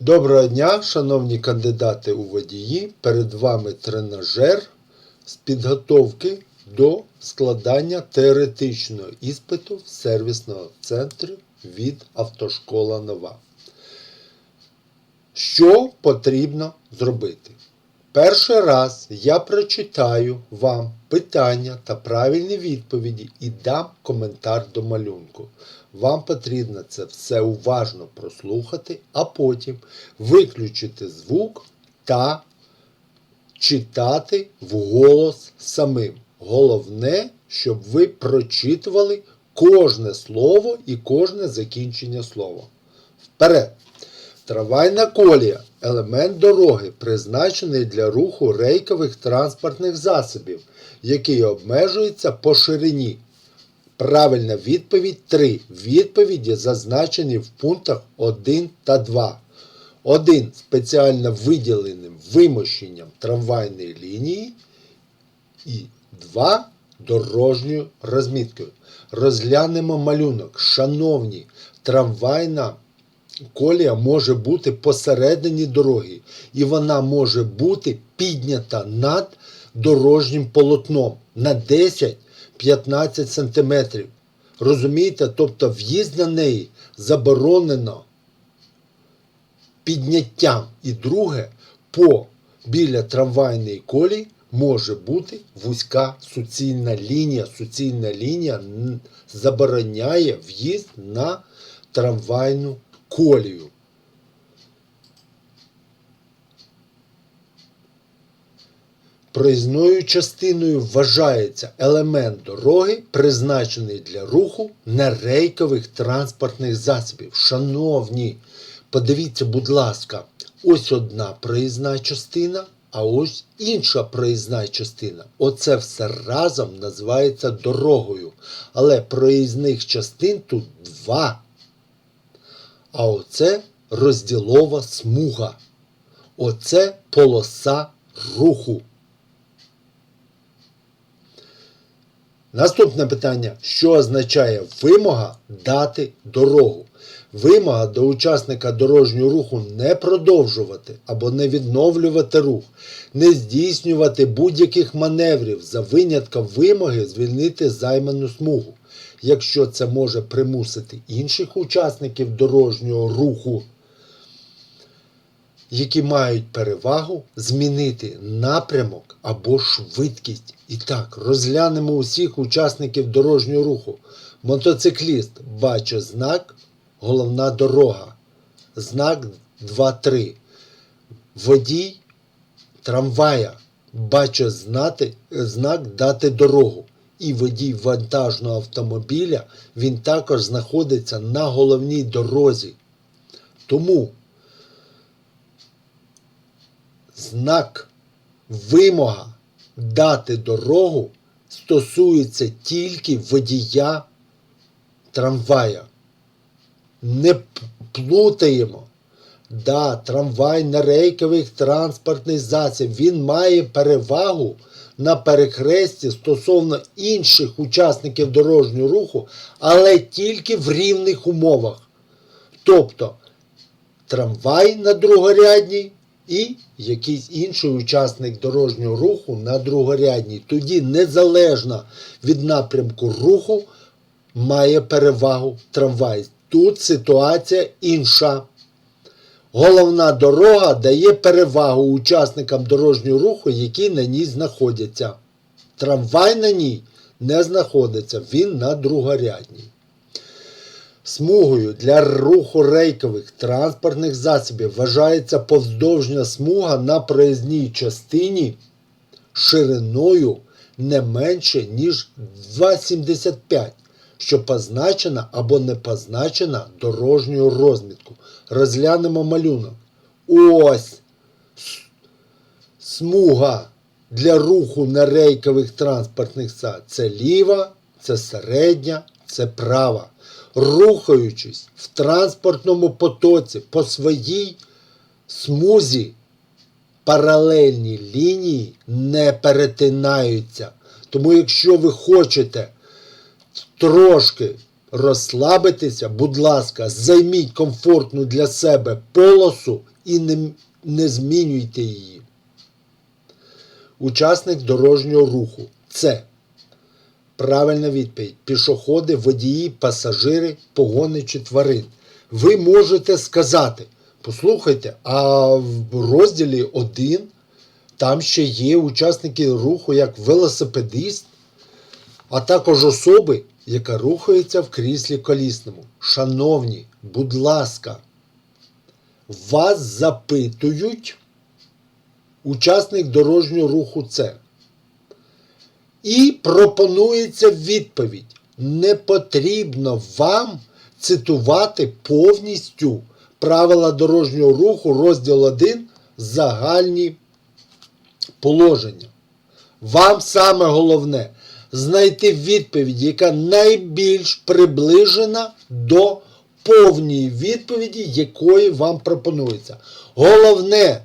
Доброго дня, шановні кандидати у водії. Перед вами тренажер з підготовки до складання теоретичного іспиту в сервісному центрі від Автошкола Нова. Що потрібно зробити? Перший раз я прочитаю вам питання та правильні відповіді і дам коментар до малюнку. Вам потрібно це все уважно прослухати, а потім виключити звук та читати вголос самим. Головне, щоб ви прочитували кожне слово і кожне закінчення слова. Вперед! Трамвайна колія елемент дороги, призначений для руху рейкових транспортних засобів, який обмежується по ширині. Правильна відповідь 3. Відповіді зазначені в пунктах 1 та 2. 1. Спеціально виділеним вимощенням трамвайної лінії. І 2. Дорожньою розміткою. Розглянемо малюнок. Шановні, трамвайна колія може бути посередині дороги, і вона може бути піднята над дорожнім полотном на 10-15 см. Розумієте? Тобто в'їзд на неї заборонено підняттям. І друге, по біля трамвайної колії може бути вузька суцільна лінія. Суцільна лінія забороняє в'їзд на трамвайну колію. Проїзною частиною вважається елемент дороги, призначений для руху нерейкових транспортних засобів. Шановні, подивіться, будь ласка, ось одна проїзна частина, а ось інша проїзна частина. Оце все разом називається дорогою. Але проїзних частин тут два. А оце розділова смуга. Оце полоса руху. Наступне питання: що означає вимога дати дорогу? Вимога до учасника дорожнього руху не продовжувати або не відновлювати рух, не здійснювати будь-яких маневрів за винятком вимоги звільнити займану смугу, якщо це може примусити інших учасників дорожнього руху які мають перевагу змінити напрямок або швидкість. І так, розглянемо усіх учасників дорожнього руху. Мотоцикліст бачить знак головна дорога. Знак 2-3. Водій трамвая бачить знати, знак дати дорогу. І водій вантажного автомобіля він також знаходиться на головній дорозі. Тому знак вимога дати дорогу стосується тільки водія трамвая. Не плутаємо. Да, трамвай на рейкових транспортний засіб. Він має перевагу на перехресті стосовно інших учасників дорожнього руху, але тільки в рівних умовах. Тобто трамвай на другорядній і якийсь інший учасник дорожнього руху на другорядній. Тоді незалежно від напрямку руху має перевагу трамвай. Тут ситуація інша. Головна дорога дає перевагу учасникам дорожнього руху, які на ній знаходяться. Трамвай на ній не знаходиться, він на другорядній. Смугою для руху рейкових транспортних засобів вважається повздовжня смуга на проїзній частині шириною не менше, ніж 2,75, що позначена або не позначена дорожньою розмітку. Розглянемо малюнок. Ось смуга для руху на рейкових транспортних засобів. Це ліва, це середня, це права. Рухаючись в транспортному потоці по своїй смузі, паралельні лінії не перетинаються. Тому якщо ви хочете трошки розслабитися, будь ласка, займіть комфортну для себе полосу і не, не змінюйте її. Учасник дорожнього руху це правильна відповідь. Пішоходи, водії, пасажири, погоничі тварин. Ви можете сказати, послухайте, а в розділі 1 там ще є учасники руху як велосипедист, а також особи, яка рухається в кріслі колісному. Шановні, будь ласка, вас запитують учасник дорожнього руху це. І пропонується відповідь. Не потрібно вам цитувати повністю правила дорожнього руху, розділ 1, загальні положення. Вам саме головне знайти відповідь, яка найбільш приближена до повної відповіді, якої вам пропонується. Головне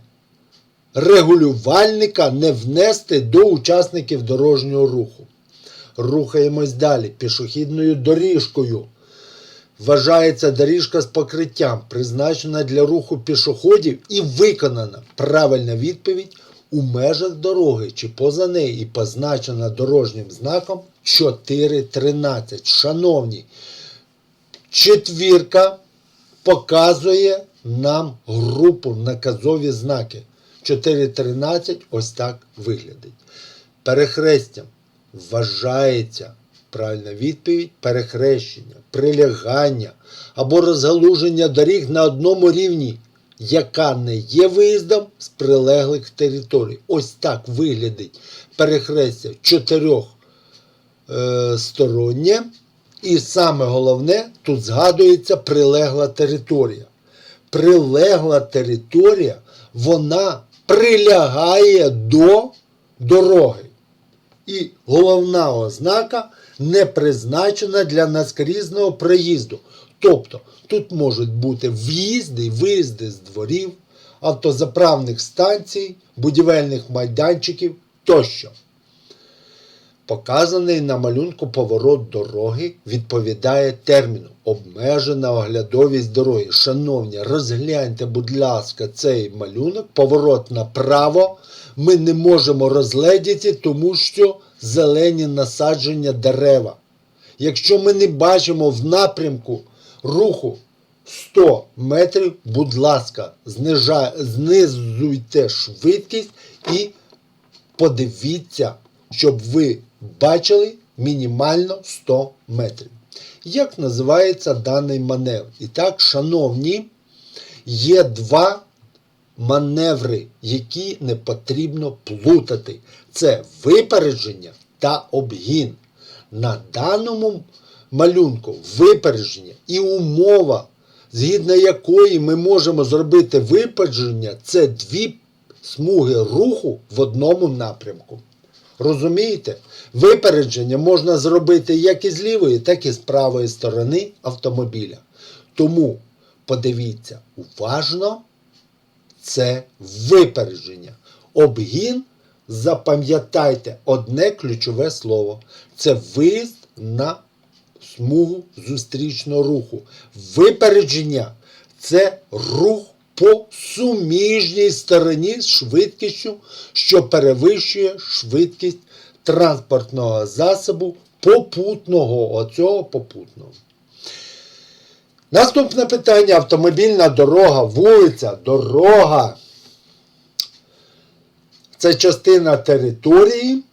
регулювальника не внести до учасників дорожнього руху. Рухаємось далі пішохідною доріжкою. Вважається доріжка з покриттям, призначена для руху пішоходів і виконана. Правильна відповідь у межах дороги чи поза неї і позначена дорожнім знаком 4.13. Шановні, четвірка показує нам групу наказові знаки. 4.13 ось так виглядить. Перехрестям вважається правильна відповідь перехрещення, прилягання або розгалуження доріг на одному рівні, яка не є виїздом з прилеглих територій. Ось так виглядить перехрестя чотирьох е, стороннє. І саме головне, тут згадується прилегла територія. Прилегла територія, вона прилягає до дороги. І головна ознака не призначена для наскрізного проїзду. Тобто тут можуть бути в'їзди і виїзди з дворів, автозаправних станцій, будівельних майданчиків тощо. Показаний на малюнку поворот дороги відповідає терміну обмежена оглядовість дороги. Шановні, розгляньте, будь ласка, цей малюнок, поворот направо. Ми не можемо розгледіти, тому що зелені насадження дерева. Якщо ми не бачимо в напрямку руху 100 метрів, будь ласка, знизуйте швидкість і подивіться, щоб ви бачили мінімально 100 метрів. Як називається даний маневр? І так, шановні, є два маневри, які не потрібно плутати. Це випередження та обгін. На даному малюнку випередження і умова, згідно якої ми можемо зробити випередження, це дві смуги руху в одному напрямку. Розумієте? Випередження можна зробити як із лівої, так і з правої сторони автомобіля. Тому подивіться уважно, це випередження. Обгін, запам'ятайте одне ключове слово. Це виїзд на смугу зустрічного руху. Випередження це рух по суміжній стороні з швидкістю, що перевищує швидкість транспортного засобу попутного, оцього попутного. Наступне питання: автомобільна дорога, вулиця, дорога. Це частина території,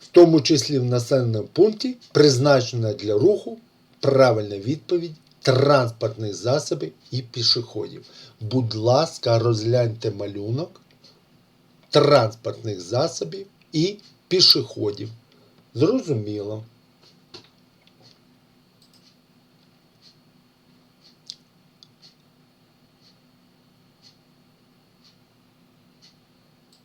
в тому числі в населеному пункті, призначена для руху. Правильна відповідь транспортних засобів і пішоходів. Будь ласка, розгляньте малюнок транспортних засобів і пішоходів. Зрозуміло.